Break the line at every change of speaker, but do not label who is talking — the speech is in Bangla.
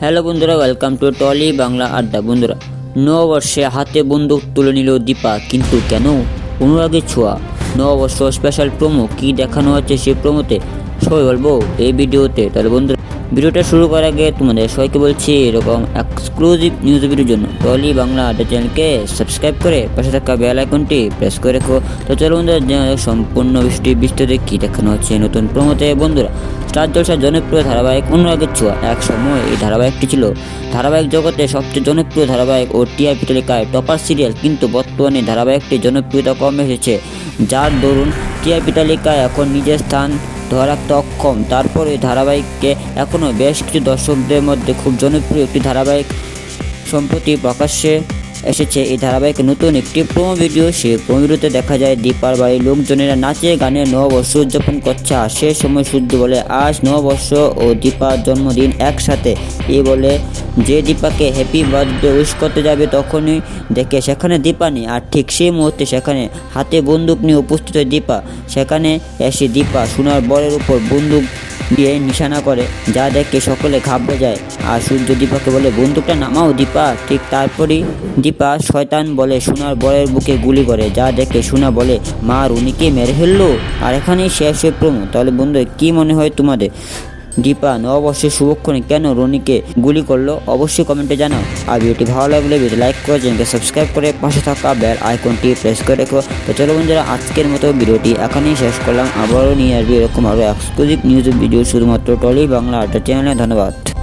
হ্যালো বন্ধুরা ওয়েলকাম টু টলি বাংলা আড্ডা। বন্ধুরা, নববর্ষে হাতে বন্দুক তুলে নিল দীপা, কিন্তু কেন? অনুরাগের ছোঁয়া। নববর্ষ স্পেশাল প্রোমো কি দেখানো হচ্ছে সে প্রোমোতে সবাই বলব, এই ভিডিওতে। তাহলে বন্ধুরা ভিডিওটা শুরু করার আগে তোমাদের সবাইকে বলছি, এরকম এক্সক্লুসিভ নিউজ ভিডিওর জন্য টলি বাংলা আড্ডা চ্যানেলকে সাবস্ক্রাইব করে পাশে থাকা বেল আইকনটি প্রেস করে রেখো। তো চলো বন্ধুরা সম্পূর্ণ বৃষ্টি বিস্তারিত কী দেখানো হচ্ছে নতুন প্রোমোতে বন্ধুরা, স্টার জলসার জনপ্রিয় ধারাবাহিক অনুরাগের ছোঁয়া এক সময় এই ধারাবাহিকটি ছিল। ধারাবাহিক জগতে সবচেয়ে জনপ্রিয় ধারাবাহিক ও টিআরপি তালিকায় টপার সিরিয়াল, কিন্তু বর্তমানে ধারাবাহিকটি জনপ্রিয়তা কমে এসেছে। যার দরুন টিআরপি তালিকায় এখন নিজের স্থান ধরে অক্ষম তারপর এই ধারাবাহিককে এখনও বেশ কিছু দর্শকদের মধ্যে খুব জনপ্রিয় একটি ধারাবাহিক সম্প্রতি প্রকাশ্যে এসেছে। এই ধারাবাহিক নতুন একটি প্রোমো ভিডিও সেই প্রোমো ভিডিওতে দেখা যায়, দীপার বাড়ির লোকজনেরা নাচে, গানে নববর্ষ উদযাপন করছে। আর সে সময় সূর্য বলে, আজ নববর্ষ ও দীপার জন্মদিন একসাথে। এই বলে, যে দীপাকে হ্যাপি বার্থডে উইশ করতে যাবে তখনই দেখে সেখানে দীপা নেই। আর ঠিক সেই মুহূর্তে সেখানে হাতে বন্দুক নিয়ে উপস্থিত হয় দীপা। সেখানে এসে দীপা সোনার বরের উপর বন্দুক দিয়ে নিশানা করে, যা দেখে সকলে ঘাবড়ে যায়। আর সূর্য দীপাকে বলে, বন্দুকটা নামাও দীপা। ঠিক তারপরই দীপা শয়তান বলে, সোনার বরের বুকে গুলি করে। যা দেখে সোনা বলে মা রুনিকে মেরে ফেলল? আর এখানেই শেষ হয়ে প্রমো তাহলে বন্ধু কি মনে হয় তোমাদের? দীপা নববর্ষের শুভক্ষণে কেন রনিকে গুলি করল অবশ্যই কমেন্টে জানাও। আর ভিডিওটি ভালো লাগলে ভিডিও লাইক করে চ্যানেলকে সাবস্ক্রাইব করে পাশে থাকা বেল আইকনটি প্রেস করে রেখো। তো চলো বন্ধুরা, আজকের মতো ভিডিওটি এখানেই শেষ করলাম। আবারও নিয়ে আসবে এরকম আরও এক্সক্লুসিভ নিউজ ভিডিও শুধুমাত্র টলি বাংলা আড্ডা চ্যানেলে। ধন্যবাদ।